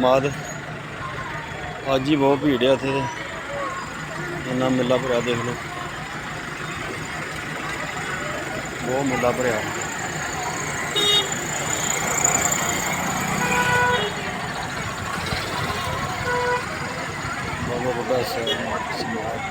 ਮਾਦ ਅੱਜ ਹੀ ਬਹੁਤ ਭੀੜ ਆ ਇੱਥੇ ਇੰਨਾ ਮੇਲਾ ਭਰਿਆ ਦੇਖ ਲਓ। ਬਹੁਤ ਮੇਲਾ ਭਰਿਆ। ਬਹੁਤ ਵੱਡਾ ਸਮਾਜ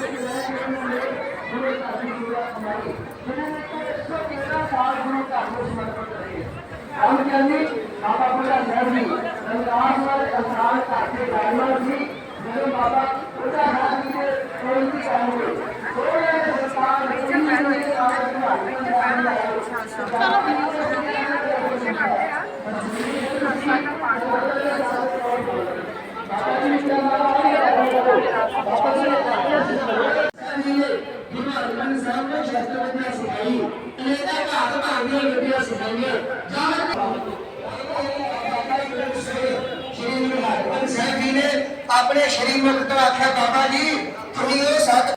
बाबा बुला सर जी रंगार वाले असार काटे डायमंड जी मेरे बाबा उनका हाथ के कोई भी काम हो थोड़े सरकार ने इन लोगों के साथ में आने का काम किया चलो बाबा जी का बाबा जी ਨੇ ਸ਼ਸਤਰ ਵਿਦਿਆ ਸਿਖਾਈ ਇਹਦਾ ਘਾਤ ਭਾਗੀਆਂ ਵਿਦਿਆ ਸਿਖਾਈਏ ਸ਼੍ਰੀ ਗੁਰੂ ਹਰਗੋਬਿੰਦ ਸਾਹਿਬ ਜੀ ਨੇ ਆਪਣੇ ਸ਼੍ਰੀ ਮੁਖ ਤੋਂ ਆਖਿਆ, ਬਾਬਾ ਜੀ, ਤੁਸੀਂ ਇਹ ਸਤ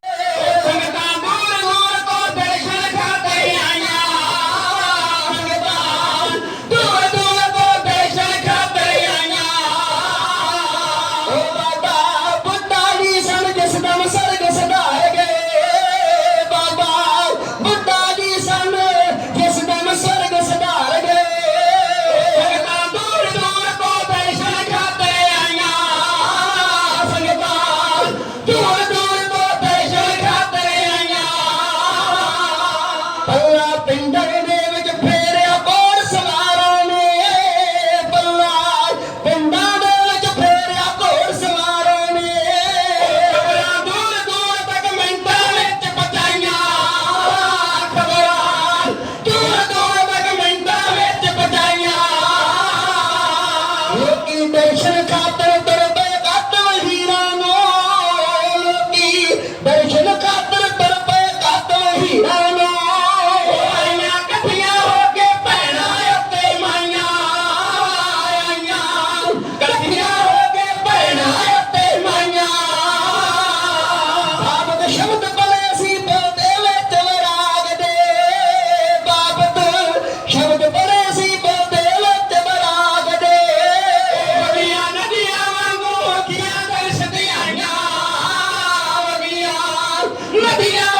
Yeah.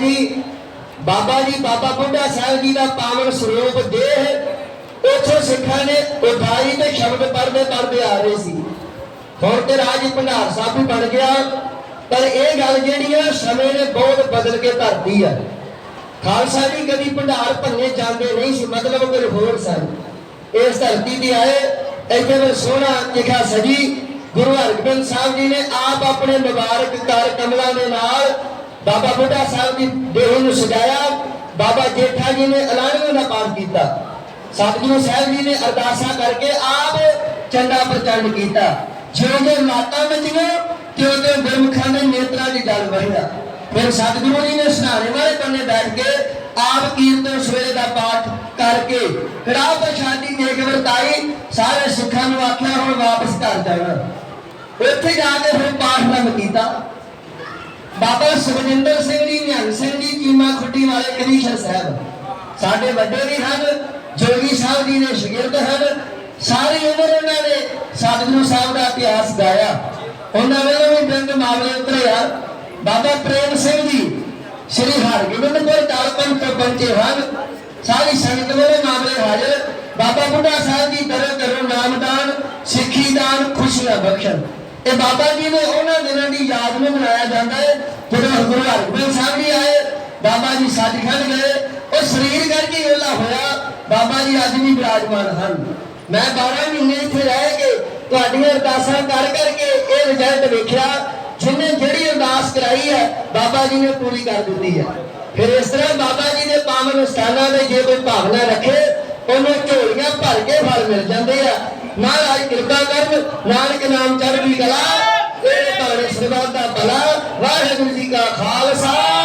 ਜੀ, ਬਾਬਾ ਜੀ, ਬਾਬਾ ਬੁੱਢਾ ਸਾਹਿਬ ਜੀ ਦਾ ਪਾਵਨ ਸਰੂਪ ਦੇਹ, ਉੱਥੋਂ ਸਿੱਖਾਂ ਨੇ ਉਠਾਈ ਤੇ ਸ਼ਬਦ ਪੜ੍ਹਦੇ ਪੜ੍ਹਦੇ ਆ ਰਹੇ ਸੀ। ਹੁਣ ਤੇ ਰਾਜ ਭੰਡਾਰ ਸਾਹਿਬ ਵੀ ਬਣ ਗਿਆ, ਪਰ ਇਹ ਗੱਲ ਜਿਹੜੀ ਆ, ਸਮੇਂ ਨੇ ਬਹੁਤ ਬਦਲ ਕੇ ਧਰਤੀ ਆ। ਖਾਲਸਾ ਜੀ ਕਦੀ ਭੰਡਾਰ ਭੰਨੇ ਜਾਂਦੇ ਨਹੀਂ ਸੀ, ਮਤਲਬ ਕੋਈ ਹੋਰ ਸਨ। ਇਸ ਧਰਤੀ ਤੇ ਆਏ, ਇੱਥੇ ਮੈਂ ਸੋਹਣਾ ਲਿਖਿਆ ਸਜੀ ਗੁਰੂ ਹਰਗੋਬਿੰਦ ਸਾਹਿਬ ਜੀ ਨੇ ਆਪ ਆਪਣੇ ਮੁਬਾਰਕ ਕਰ ਕਮਲਾਂ ਦੇ ਨਾਲ ਬਾਬਾ ਬੁੱਢਾ ਸਾਹਿਬ ਦੀ ਦੇਹ ਨੂੰ ਸਜਾਇਆ, ਬਾਬਾ ਜੇਠਾ ਜੀ ਨੇ ਐਲਾਨਵੇਂ ਦਾ ਪਾਠ ਕੀਤਾ। ਸਤਿਗੁਰੂ ਸਾਹਿਬ ਜੀ ਨੇ ਅਰਦਾਸਾਂ ਕਰਕੇ ਆਪ ਚੰਡਾ ਪ੍ਰਚੰਡ ਕੀਤਾ। ਜਿਉਂ ਮਾਤਾ ਮਚੀਆਂ ਤਿਉਂ ਤਿਉਂ ਦੇ ਨੇਤਰਾਂ ਦੀ ਜਲ ਵਹਿੰਦਾ ਫਿਰ ਸਤਿਗੁਰੂ ਜੀ ਨੇ ਸਹਾਰੇ ਵਾਲੇ ਬੰਨੇ ਬੈਠ ਕੇ ਆਪ ਕੀਰਤਨ ਸਵੇਰੇ ਦਾ ਪਾਠ ਕਰਕੇ ਕੜਾਹ ਪ੍ਰਸ਼ਾਦੀ ਦੇ ਵਰਤਾਈ, ਸਾਰੇ ਸਿੱਖਾਂ ਨੂੰ ਆਖਿਆ, ਹੁਣ ਵਾਪਸ ਘਰ ਜਾਣਾ। ਉੱਥੇ ਜਾ ਕੇ ਫਿਰ ਪਾਠ ਬੰਦ ਕੀਤਾ। ਬਾਬਾ ਸੁਖਜਿੰਦਰ ਸਿੰਘ ਜੀ, ਨਿਹੰਗ ਸਿੰਘ ਜੀ ਚੀਮਾ ਖੁੱਡੀ ਵਾਲੇ ਕਨੀਸ਼ਰ ਸਾਹਿਬ। ਸਾਡੇ ਵੱਡੇ ਵੀ ਹਨ, ਜੋਗੀ ਸਾਹਿਬ ਜੀ ਨੇ ਸ਼ਾਗਿਰਦ ਹਨ। ਸਾਰੀ ਉਮਰ ਉਹਨਾਂ ਨੇ ਸਤਿਗੁਰੂ ਸਾਹਿਬ ਦਾ ਇਤਿਹਾਸ ਗਾਇਆ। ਉਹਨਾਂ ਵੇਲੇ ਵੀ ਬਿੰਦ ਮਾਮਲੇ ਉਤਰੇ ਆ ਬਾਬਾ ਪ੍ਰੇਮ ਸਿੰਘ ਜੀ, ਸ੍ਰੀ ਹਰਗੋਬਿੰਦਪੁਰ ਤਾਲਪੰਥ ਤੋਂ ਪਹੁੰਚੇ ਹਨ। ਸਾਰੀ ਸੰਗਤ ਵੇਲੇ ਮਾਮਲੇ ਹਾਜ਼ਰ। ਬਾਬਾ ਬੁੱਢਾ ਸਾਹਿਬ ਜੀ ਦਰੋ ਕਰੋ ਨਾਮਦਾਨ ਸਿੱਖੀ ਦਾਨ, ਖੁਸ਼ੀਆਂ ਬਖਸ਼ਣ। ਇਹ ਬਾਬਾ ਜੀ ਨੇ ਉਹਨਾਂ ਦਿਨਾਂ ਦੀ ਯਾਦ ਨੂੰ ਮਨਾਇਆ ਜਾਂਦਾ ਹੈ। ਜਦੋਂ ਗੁਰੂ ਹਰਗੋਬਿੰਦ ਸਾਹਿਬ ਜੀ ਆਏ, ਬਾਬਾ ਜੀ ਸੱਚਖੰਡ ਗਏ, ਉਹ ਸਰੀਰ ਕਰਕੇ ਹੀ ਹੋਇਆ। ਬਾਬਾ ਜੀ ਅੱਜ ਵੀ ਵਿਰਾਜਮਾਨ ਹਨ। ਮੈਂ 12 ਮਹੀਨੇ ਇੱਥੇ ਰਹਿ ਕੇ ਤੁਹਾਡੀਆਂ ਅਰਦਾਸਾਂ ਕਰ ਕਰਕੇ ਇਹ ਰਿਜ਼ਲਟ ਵੇਖਿਆ, ਜਿਨੇ ਜਿਹੜੀ ਅਰਦਾਸ ਕਰਾਈ ਹੈ, ਬਾਬਾ ਜੀ ਨੇ ਪੂਰੀ ਕਰ ਦਿੱਤੀ ਹੈ। ਫਿਰ ਇਸ ਤਰ੍ਹਾਂ ਬਾਬਾ ਜੀ ਦੇ ਪਾਵਨ ਸਥਾਨਾਂ ਦੇ ਜੇ ਕੋਈ ਭਾਵਨਾ ਰੱਖੇ, ਉਹਨੂੰ ਝੋਲੀਆਂ ਭਰ ਕੇ ਫਲ ਮਿਲ ਜਾਂਦੇ ਆ। ਮਹਾਰਾਜ ਕਿਰਪਾ ਕਰਨ, ਨਾਨਕ ਨਾਮ ਚੜ੍ਹਦੀ ਕਲਾ ਇਹ ਭਾਣੇ ਸਰਬੱਤ ਦਾ ਭਲਾ, ਵਾਹਿਗੁਰੂ ਜੀ ਕਾ ਖਾਲਸਾ।